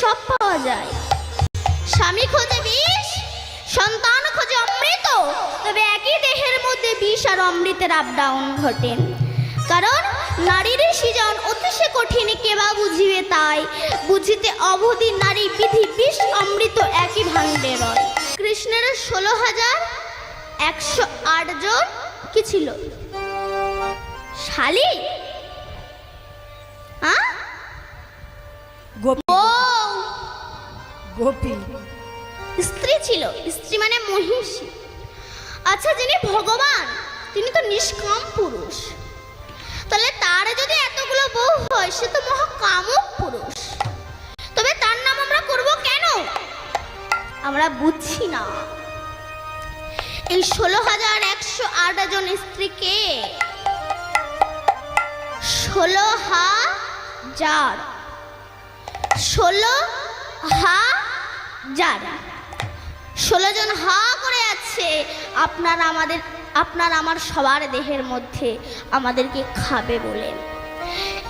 সব পাওয়া যায়। স্বামী খোঁজে বিষ, সন্তান খোঁজে অমৃত, তবে একই দেহের মধ্যে বিষ আর অমৃতের আপ ডাউন ঘটে। কারণ নারীর সৃজন অতিশয় কঠিন কেবা বুঝিবে তাই। বুঝিতে অবধি নারী বিধি বিষ, অমৃত একই রয়। কৃষ্ণের ষোলো হাজার একশো আট জন কি ছিল? শালি? হ্যাঁ গোপী। স্ত্রী ছিল, স্ত্রী মানে মহিষী। আচ্ছা যিনি ভগবান, তিনি তো নিষ্কাম পুরুষ। তাহলে তার যদি এতগুলো বউ হয়, সে তো মহাকামক পুরুষ। তবে তার নাম আমরা করব কেন? আমরা বুঝছি না। এই ষোলো হাজার একশো আট জন স্ত্রীকে ষোলো হাজার, ষোলো হাজার ষোলো জন হা করে আছে, আপনার আমাদের, আপনার আমার সবার দেহের মধ্যে আমাদেরকে খাবে বলেন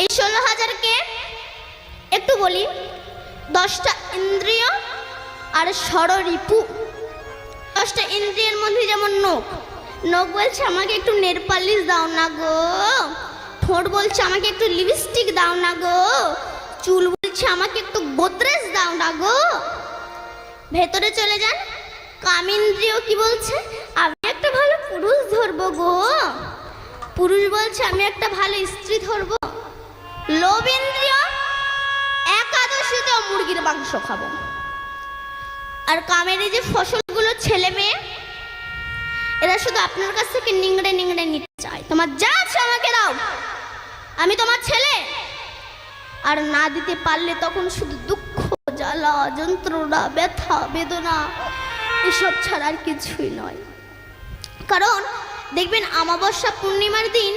এই ষোলো হাজারকে একটু বলি, দশটা ইন্দ্রিয় আর ষড়রিপু দশটা ইন্দ্রিয়ের মধ্যে যেমন নখ নখ বলছে আমাকে একটু নেল পালিশ দাও না গো। ঠোঁট বলছে আমাকে একটু লিপস্টিক দাও না গো। চুল বলছে আমাকে একটু গোদরেজ দাও না গো। ভেতরে চলে যান। কামিন্দ্রিয় কি বলছে? আমি একটা ভালো পুরুষ ধরবো গো। পুরুষ বলছে, আমি একটা ভালো স্ত্রী ধরবো। লোভেন্দ্রিয় একাদশীতে মুরগির মাংস খাব। আর কামের যে ফসলগুলো ছেলে মেয়ে, এরা শুধু আপনার কাছ থেকে নিংড়ে নিংড়ে নিতে চায়। তোমার যা আছে আমাকে দাও। আমি তোমার ছেলে। আর না দিতে পারলে তখন শুধু দুঃখ জ্বালা যন্ত্রণা ব্যথা বেদনা, এসব ছাড়া আর কিছুই নয়। কারণ দেখবেন আমাবস্যা পূর্ণিমার দিন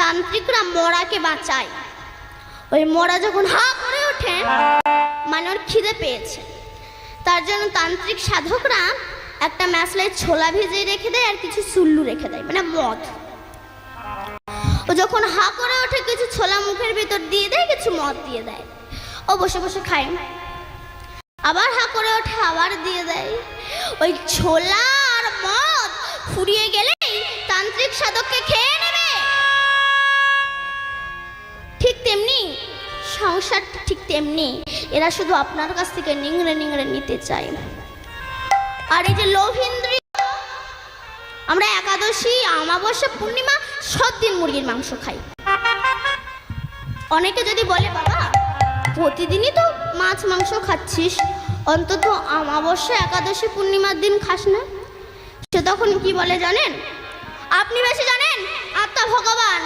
তান্ত্রিকরা মরাকে বাঁচায়। ওই মরা যখন হা করে ওঠে মানে ওর খিদে পেয়েছে। তার জন্য তান্ত্রিক সাধকরা একটা ম্যাসলায় ছোলা ভেজে রেখে দেয় আর কিছু সুল্লু রেখে দেয় মানে মদ। ও যখন হা করে ওঠে, কিছু ছোলা মুখের ভিতর দিয়ে দেয়, কিছু মদ দিয়ে দেয়। ও বসে বসে খায় আবার হা করে ওঠে, আবার দিয়ে দেয়। ওই ছোলা আর মদ ফুরিয়ে গেলেই তান্ত্রিক সাধককে খেয়ে নেবে। ঠিক তেমনি, সংসার ঠিক তেমনি, এরা শুধু আপনার কাছ থেকে নিংড়ে নিংড়ে নিতে চায়। আর এই যে লোভেন্দ্রী আমরা একাদশী, অমাবস্যা, পূর্ণিমা, সব দিন মুরগির মাংস খাই। অনেকে যদি বলে, বাবা, প্রতিদিনই তো মাছ, মাংস খাচ্ছিস? অন্তত অমাবস্যা একাদশী পূর্ণিমার দিন খাস না? সে তখন কি বলে জানেন? আপনি বেশি জানেন? আত্মা ভগবান।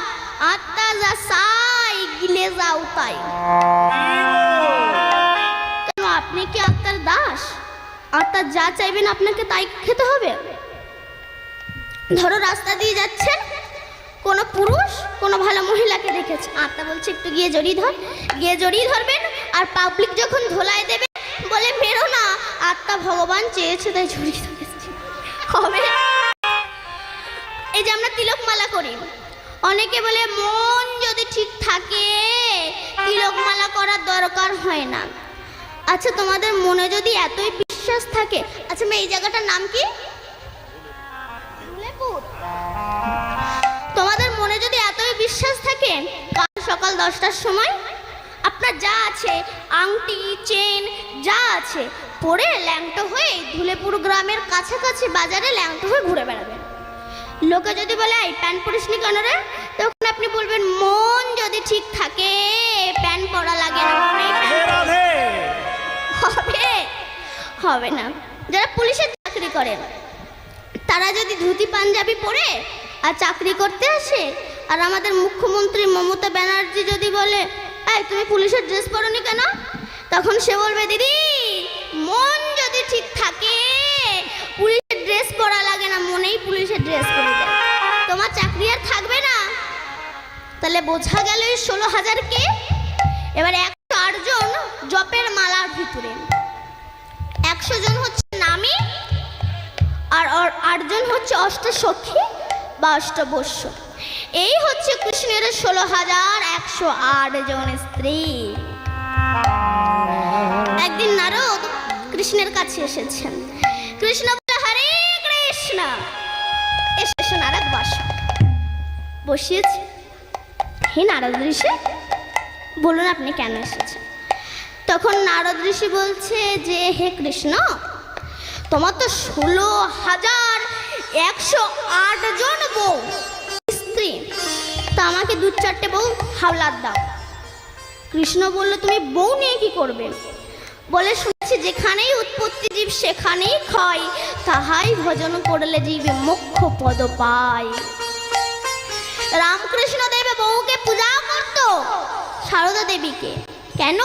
আত্মা যা চাই, গিলে যাও তাই। কেন, আপনি কি আত্মার দাস? আত্মা যা চাইবেন আপনাকে তাই খেতে হবে? ধরো রাস্তা দিয়ে যাচ্ছেন, কোনো পুরুষ, কোনো ভালো মহিলাকে দেখেছে। আত্মা বলছে, একটু গিয়ে জড়িয়ে ধর। গিয়ে জড়িয়ে ধরবেন আর পাবলিক যখন ধোলাই দেবে, বলে, মেরো না। আত্মা ভগবান চেয়েছে, তাই ধরেছি হবে। এই যে আমরা তিলকমালা করি। অনেকে বলে, মন যদি ঠিক থাকে, তিলকমালা করার দরকার হয় না। আচ্ছা তোমাদের মনে যদি এতই বিশ্বাস থাকে আচ্ছা এই জায়গাটার নাম কি? তোমাদের মনে যদি এতই বিশ্বাস থাকে, কাল সকাল দশটার সময় আপনার যা আছে আংটি চেন যা আছে পরে ল্যাংটো হয়ে ধুলেপুর গ্রামের কাছাকাছি বাজারে ল্যাংটো হয়ে ঘুরে বেড়াবেন লোকে যদি বলে এই প্যান্ট পরিসনি কেন রে? তখন আপনি বলবেন মন যদি ঠিক থাকে প্যান্ট পরা লাগে না। হবে হবে না। যারা পুলিশের চাকরি করেন তারা যদি ধুতি পাঞ্জাবি পরে আর চাকরি করতে আসে আর আমাদের মুখ্যমন্ত্রী মমতা ব্যানার্জি যদি বলে এই, তুমি পুলিশের ড্রেস পরনি কেন? তখন সে বলবে, দিদি, মন যদি ঠিক থাকে, পুলিশের ড্রেস পরা লাগে না, মনেই পুলিশের ড্রেস পরে তোমার চাকরি আর থাকবে না। তাহলে বোঝা গেল এই ষোলো হাজারকে এবার একশো আটজন জপের মালার ভিতরে। একশো জন হচ্ছে নামি, আর আটজন হচ্ছে অষ্ট অষ্টসখী বা অষ্টবস্য এই হচ্ছে কৃষ্ণের ষোলো হাজার একশো আট জন স্ত্রী। একদিন নারদ কৃষ্ণের কাছে এসেছেন। কৃষ্ণ বলে হরে কৃষ্ণ। এসেছে নারদ বস, বসিয়েছে। হে নারদ ঋষি, বলুন আপনি কেন এসেছেন? তখন নারদ ঋষি বলছে যে, হে কৃষ্ণ, তোমার তো ষোলো হাজার একশো আট জন বউ। তা আমাকে দু চারটে বউ হাওলাত দাও। কৃষ্ণ বলল, তুমি বউ নিয়ে কি করবে? বলে শুনছি, যেখানেই উৎপত্তি জীব, সেখানেই ক্ষয়। তাহাই ভজন করলে জীবে মুখ্য পদ পায় রামকৃষ্ণ দেবে বউকে পূজা করত সারদা দেবীকে। কেন?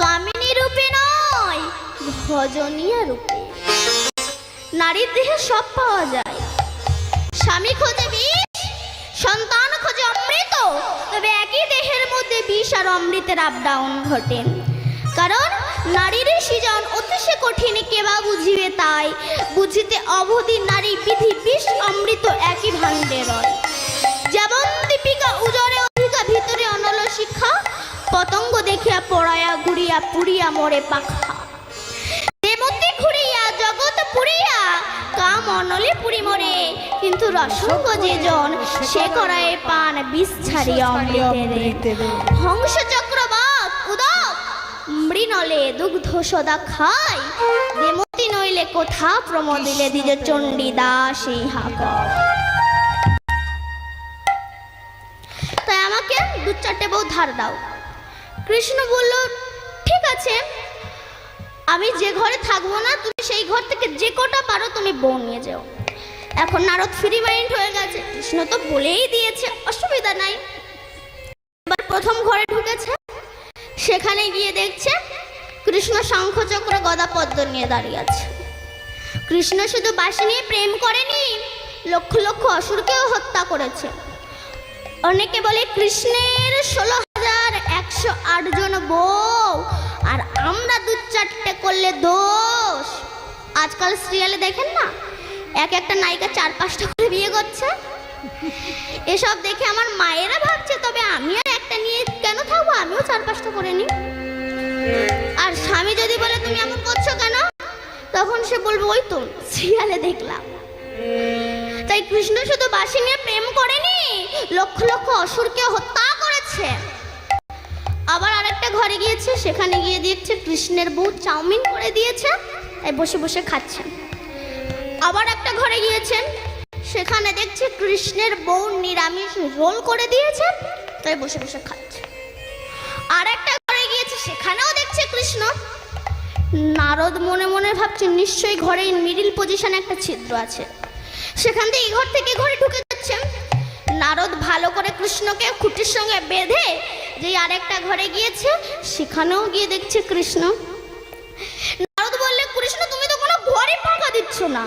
কামিনী রূপে নয়, ভজনীয় রূপে। নারীর দেহে সব পাওয়া যায়। স্বামী খোঁজে সন্তান খোঁজে অমৃত। তবে একই দেহের মধ্যে বিষ আর অমৃতের আপ ডাউন ঘটে। কারণ নারীর সৃজন অতিশয় কঠিন কেবা বুঝিবে তাই। বুঝিতে অবধি নারী বিধি বিষ, অমৃত একই ভাণ্ডে রয়। যেমন দীপিকা উজরে অধিকা ভিতরে অনল শিক্ষা পতঙ্গ দেখিয়া পড়ায়া ঘুরিয়া পুড়িয়া মরে পাখা। দেমতি ঘুরিয়া জগৎ পুরিয়া কাম অনলে পুরি মরে। কিন্তু রসঙ্গ যে জন সে করায় পান বিষ ছাড়িয়া অমৃতের। হংস চক্রবাক উদক, মৃণলে দুগ্ধ সদা খায়। নইলে কোথা প্রমোদিলে দ্বিজ চণ্ডী দাস এই হাকর। তাই আমাকে দু চারটে বউ ধার দাও। কৃষ্ণ বলল, ঠিক আছে, আমি যে ঘরে থাকব না, তুমি সেই ঘর থেকে যে কটা পারো তুমি বউ নিয়ে যাও। এখন নারদ ফ্রি মাইন্ড হয়ে গেছে। কৃষ্ণ তো বলেই দিয়েছে, অসুবিধা নাই। এবার প্রথম ঘরে ঢুকেছে, সেখানে গিয়ে দেখছে কৃষ্ণ শঙ্খচক্র গদা পদ্ম নিয়ে দাঁড়িয়ে আছে। কৃষ্ণ শুধু বাসি নিয়ে প্রেম করেনি, লক্ষ লক্ষ অসুরকেও হত্যা করেছে। অনেকে বলে কৃষ্ণের ষোলো হাজার একশো আট জন বউ, আর আমরা দু চারটে করলে দোষ। আজকাল সিরিয়ালে দেখেন না এক একটা নায়িকা চার পাঁচটা করে বিয়ে করছে। এসব দেখে আমার মায়েরা ভাবছে, তবে আমি আর একটা নিয়ে কেন থাকব? আমিও চার পাঁচটা করে নিই। আর স্বামী যদি বলে, তুমি এমন করছ কেন? তখন সে বলবে, ওই তো, সিরিয়ালে দেখলাম। তাই কৃষ্ণ শুধু বাসি নিয়ে প্রেম করেনি, লক্ষ লক্ষ অসুরকে হত্যা করেছে। আবার আরেকটা ঘরে গিয়েছে, সেখানে গিয়ে দেখছে কৃষ্ণের বউ চাউমিন করে দিয়েছে, তাই বসে বসে খাচ্ছেন আবার একটা ঘরে গিয়েছেন? সেখানে দেখছে কৃষ্ণের বউ নিরামিষ রোল করে দিয়েছে তাই বসে বসে খাচ্ছে। আর একটা ঘরে গিয়েছে, সেখানেও দেখছে কৃষ্ণ। নারদ মনে মনে ভাবছে, নিশ্চয়ই ঘরে মিডিল পজিশনে একটা ছিদ্র আছে। সেখান থেকে ঘর থেকে ঘরে ঢুকে যাচ্ছেন। নারদ ভালো করে কৃষ্ণকে খুঁটির সঙ্গে বেঁধে যে আরেকটা ঘরে গিয়েছে, সেখানেও গিয়ে দেখছে কৃষ্ণ। ফাঁকা না?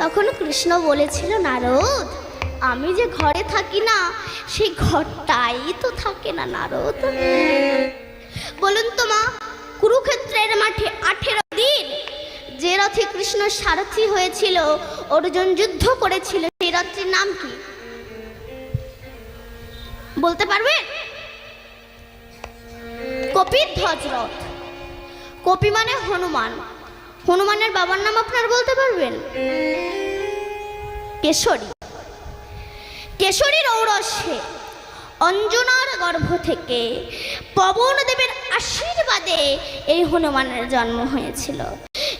তখন কৃষ্ণ বলেছিল, নারদ, আমি যে ঘরে থাকি না, সেই ঘরটাই তো থাকে না, নারদ। বলুন তো মা, কুরুক্ষেত্রের মাঠে আঠেরো দিন যে রথে কৃষ্ণ সারথি হয়েছিল, অর্জুন যুদ্ধ করেছিল, সেই রথটির নাম কি? বলতে পারবেন? কপির ধ্বজ রথ। কপি মানে হনুমান। হনুমানের বাবার নাম আপনার বলতে পারবেন? কেশরী। কেশরীর ঔরসে অঞ্জনার গর্ভ থেকে পবন দেবের আশীর্বাদে এই হনুমানের জন্ম হয়েছিল।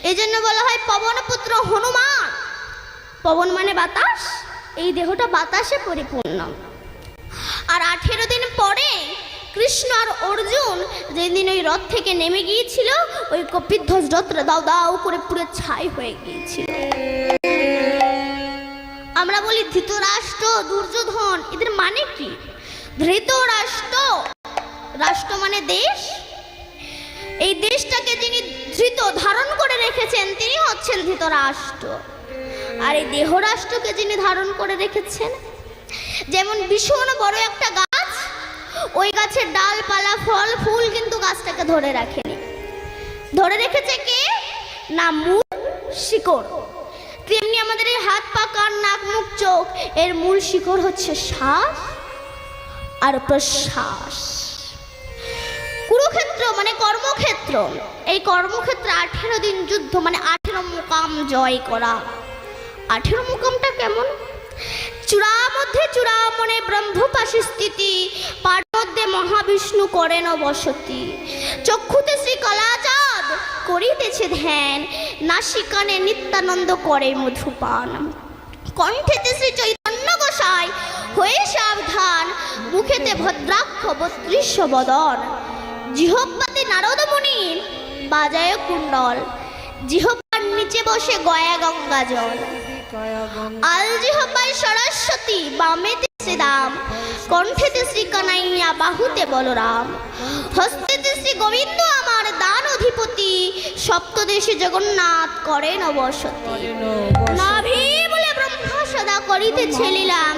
এই জন্য বলা হয় পবনপুত্র হনুমান। পবন মানে বাতাস, এই দেহটা বাতাসে পরিপূর্ণ। আর আঠেরো দিন পরে কৃষ্ণ আর অর্জুন যেদিন ওই রথ থেকে নেমে গিয়েছিল, ওই কপিধ্বজ রথটা দাও দাও করে পুরো ছাই হয়ে গিয়েছিল। আমরা বলি ধৃতরাষ্ট্র, দুর্যোধন, এদের মানে কি? ধৃতরাষ্ট্র। রাষ্ট্র মানে দেশ। এই দেশটাকে যিনি ধৃত ধারণ করে রেখেছেন, তিনি হচ্ছেন ধৃতরাষ্ট্র। আর এই দেহরাষ্ট্রকে যিনি ধারণ করে রেখেছেন, যেমন ভীষণ বড় একটা ওই গাছের ডালপালা, ফল, ফুল কিন্তু গাছটাকে ধরে রাখেনি। ধরে রেখেছে কে? না, মূল শিকড়। তেমনি আমাদের এই হাত, পা, কান, নাক, মুখ, চোখ, এর মূল শিকড় হচ্ছে শ্বাস আর প্রশ্বাস। কুরুক্ষেত্র মানে কর্মক্ষেত্র। এই কর্মক্ষেত্রে আঠেরো দিন যুদ্ধ মানে আঠেরো মুকাম জয় করা। আঠেরো মুকামটা কেমন? চূড়া মধ্যে চূড়া মনে ব্রহ্মপাশে স্থিতি মধ্যে মহাবিষ্ণু করেন বসতি চক্ষুতে শ্রী কলাচাঁদ করিতেছে ধ্যান, নাসিকানে নিত্যানন্দ করে মধুপান। কণ্ঠেতে শ্রী চৈতন্য গোসাই হয়ে সাবধান, মুখেতে ভদ্রাক্ষ বত্রিশ বদন। জিহব্বাতে নারদ মুনি বাজায় কুণ্ডল জিহব্বার নিচে বসে গয়া গঙ্গা জল। আল জিহব্বায় সরস্বতী বামেতে শ্রীরাম কণ্ঠেতে শ্রী কানাইয়া, বাহুতে বলরাম। হস্তেতে শ্রী গোবিন্দ, আমার দান অধিপতি। সপ্তদেশে জগন্নাথ করেন বসতি। নাভি বলে ব্রহ্মা সদা করিতে ছেলিলাম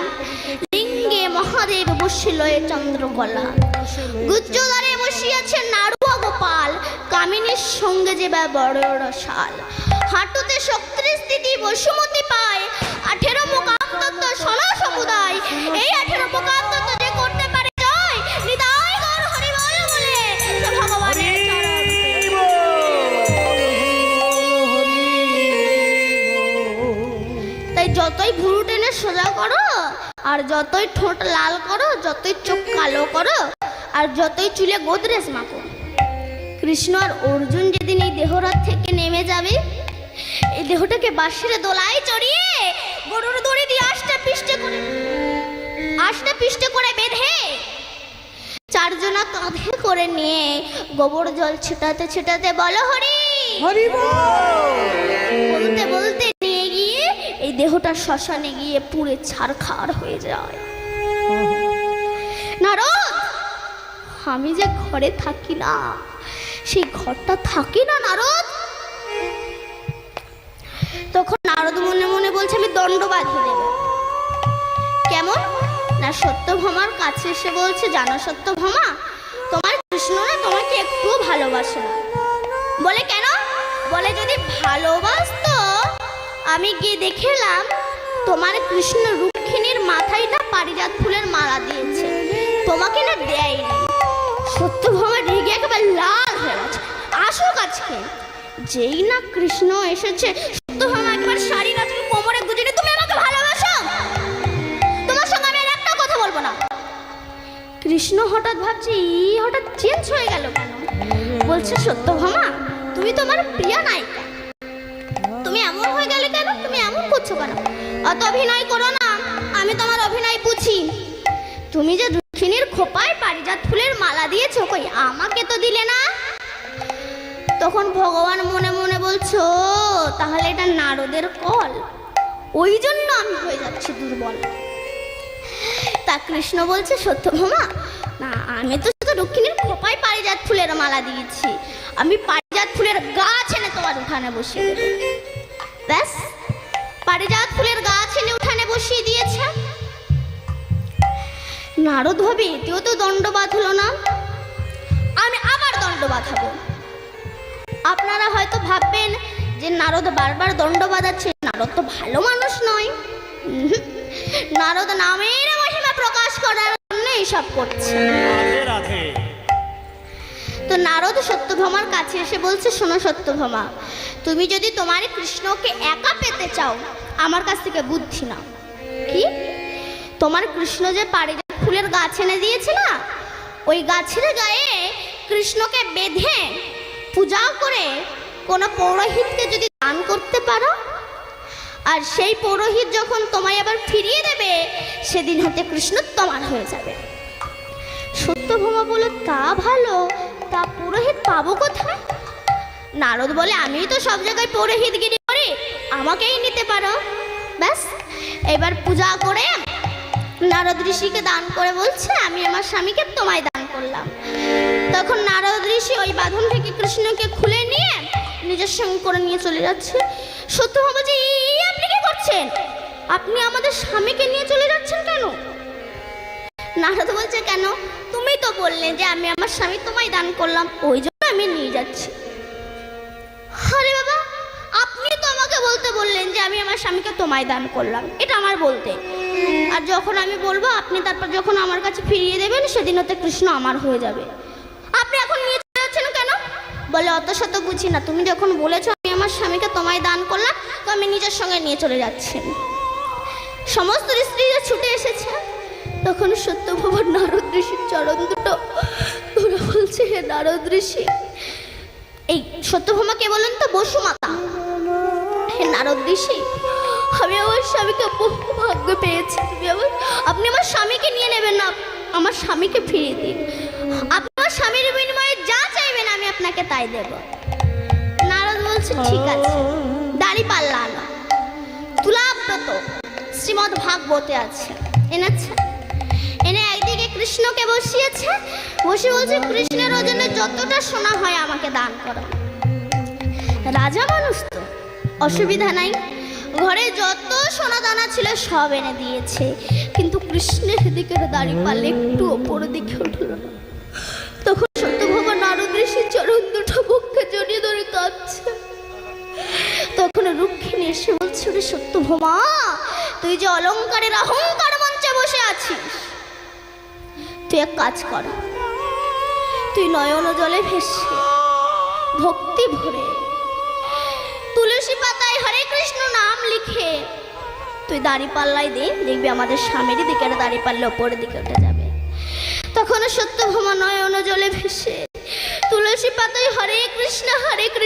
লিঙ্গে মহাদেব বসিল চন্দ্রকলা। গুজ্জদারে বসিয়াছে নাড়ুয়া গোপাল। কামিনীর সঙ্গে যে বড় রসাল হাঁটুতে শক্তির স্থিতি বসুমতি পায়। আঠেরো মুকাম তত্ত্ব সমুদায়। এই আঠেরো মুকাম ভুরু টেনে সোজা করো আর যতই ঠোঁট লাল করো যতই চোখ কালো করো আর যতই চুলে গোদরেজ মাখো। কৃষ্ণ আর অর্জুন যেদিন এই দেহরাত থেকে নেমে যাবে এই দেহটাকে বাঁশের দোলায় চড়িয়ে গরুর দড়ি দিয়ে আষ্টা পিষ্টে করে আষ্টা পিষ্টে করে বেঁধে চারজনা কাঁধে করে নিয়ে গোবর জল ছেটাতে ছেটাতে বলো হরি। হরি বলতে বলতে দেহটা শ্মশানে গিয়ে পুড়ে ছারখার হয়ে যায়। নারদ, আমি যে ঘরে থাকি না, সেই ঘরটা থাকি না নারদ? তখন নারদ মনে মনে বলছে, আমি দণ্ড বাঁধিয়ে দেব কেমন? না, সত্যভামার কাছে এসে বলছে, জানো সত্যভামা, তোমার কৃষ্ণ না তোমাকে একটু ভালোবাসে না। বলে কেন? বলে যদি ভালোবাসতো আমি গিয়ে দেখেলাম, তোমার কৃষ্ণ রুক্মিণীর মাথায় না পারিজাত ফুলের মালা দিয়েছে। তোমাকে না দেয়নি। সত্যভামা রেগে একেবারে লাল হয়ে গেছে। আসুক আজকে। যেই না কৃষ্ণ এসেছে সত্যভামা একবার শাড়ি গাছ কোমরে গুজে তুমি আমাকে ভালোবাসো? তোমার সঙ্গে আমি একটা কথা বলব না। কৃষ্ণ হঠাৎ ভাবছে ই হঠাৎ চেঞ্জ হয়ে গেল কেন? বলছে সত্যভামা তুমি তোমার প্রিয় নায়িকা। করছ কেন? অত অভিনয় করো না, আমি তোমার অভিনয় বুঝি। তুমি যে দক্ষিণীর খোপায় পারিজাত ফুলের মালা দিয়েছ, কই আমাকে তো দিলে না? তখন ভগবান মনে মনে বলছো, তাহলে এটা নারদের কল। ওই জন্য আমি হয়ে যাচ্ছি দুর্বল। তা কৃষ্ণ বলছে, সত্য সত্যভামা না, আমি তো শুধু দক্ষিণের খোপায় পারিজাত ফুলের মালা দিয়েছি। আমি পারিজাত ফুলের গাছ এনে তোমার উঠানে বসিয়ে ব্যাস। পারিজাত ফুলের গাছ এনে উঠানে বসিয়ে দিয়েছে। নারদ ভাবে, এতেও তো দণ্ড বাঁধলো না। আমি আবার দণ্ড বাঁধাবো। আপনারা হয়তো ভাববেন যে নারদ বারবার দণ্ড বাঁধাচ্ছে। নারদ তো ভালো মানুষ নয়। নারদ নামের মহিমা প্রকাশ করার জন্য এইসব করছে। রাধে রাধে। তো নারদ সত্যভামার কাছে এসে বলছে, শোনো সত্যভামা, তুমি যদি তোমার কৃষ্ণকে একা পেতে চাও, আমার কাছ থেকে বুদ্ধি নাও। কি? তোমার কৃষ্ণ যে পারিজাত ফুলের গাছ এনে দিয়েছে না, ওই গাছের গায়ে কৃষ্ণকে বেঁধে পূজা করে কোনো পৌরোহিতকে যদি দান করতে পারো? আর সেই পৌরোহিত যখন তোমায় আবার ফিরিয়ে দেবে, সেদিন হতে কৃষ্ণ তোমার হয়ে যাবে। সত্যভামা বলল তা ভালো তা পুরোহিত পাবো কোথায়? নারদ বলে আমি তো সব জায়গায় পুরোহিতগিরি করি, আমাকেই নিতে পারো। ব্যাস, এবার পূজা করে নারদ ঋষিকে দান করে বলছে, আমি আমার স্বামীকে তোমায় দান করলাম। তখন নারদ ঋষি ওই বাঁধন থেকে কৃষ্ণকে খুলে নিয়ে নিজের সঙ্গে করে নিয়ে চলে যাচ্ছে। সত্যভামা যে "এই আপনি কি করছেন? আপনি আমাদের স্বামীকে নিয়ে চলে যাচ্ছেন কেন? নারদ বলছে, কেন? তো বললে যে আমি আমার স্বামী তোমায় দান করলাম, ওই জন্য আমি নিয়ে যাচ্ছি। আরে বাবা, আপনি তো আমাকে বলতে বললেন যে আমি আমার স্বামীকে তোমায় দান করলাম, এটা আমার বলতে। আর যখন আমি বলব, আপনি তারপর যখন আমার কাছে ফিরিয়ে দেবেন, সেদিন হতে কৃষ্ণ আমার হয়ে যাবে। আপনি এখন নিয়ে চলে যাচ্ছেন কেন? বলে, অত শত বুঝি না, তুমি যখন বলেছ আমি আমার স্বামীকে তোমায় দান করলাম, তো আমি নিজের সঙ্গে নিয়ে চলে যাচ্ছি। সমস্ত স্ত্রীরা ছুটে এসেছে। তখন সত্যভবন নারদ ঋষির চরণ দুটো বলছে, হে নারদ ঋষি, এই সত্যভামাকে বলেন তো বসুমাতা হে নারদ ঋষি, আমি আমার স্বামীকে বহু ভাগ্য পেয়েছি। তুমি আমার, আপনি আমার স্বামীকে নিয়ে নেবেন না, আমার স্বামীকে ফিরিয়ে দিন। আপনি আমার স্বামীর বিনিময়ে যা চাইবেন আমি আপনাকে তাই দেব। নারদ বলছে, ঠিক আছে, দাড়ি পাল্লা আনো। তুলাব্রত শ্রীমদ ভাগবতে আছে। এনেছে কৃষ্ণকে বসিয়েছে, বসে বলছে, কৃষ্ণের ওজনে যতটা সোনা হয় আমাকে দান করো। রাজা মানুষ তো অসুবিধা নাই। ঘরে যত সোনা দানা ছিল সব এনে দিয়েছে। কিন্তু কৃষ্ণের দিকের দাড়ি পারলে একটু ওপর দিকে উঠল না। তখন সত্যভগবান নারদ ঋষির চরণ দুটো বুককে জড়িয়ে ধরে কাঁদছে তখন রুক্মিণী এসে বলছে সত্যভমা তুই যে অলংকারের অহংকার মঞ্চে বসে আছিস তুই এক কাজ কর। তুই নয়ন জলে ভেসে ভক্তি ভরে তুলসী পাতায় হরে কৃষ্ণ নাম লিখে তুই দাড়ি পাল্লাই দে, দেখবি আমাদের স্বামীর দিকে দাড়ি পাল্লা ওপরের দিকে উঠে যাবে। তখন সত্য সত্যভমা নয়ন জলে ভেসে তুলসী পাতায় হরে কৃষ্ণ হরে কৃষ্ণ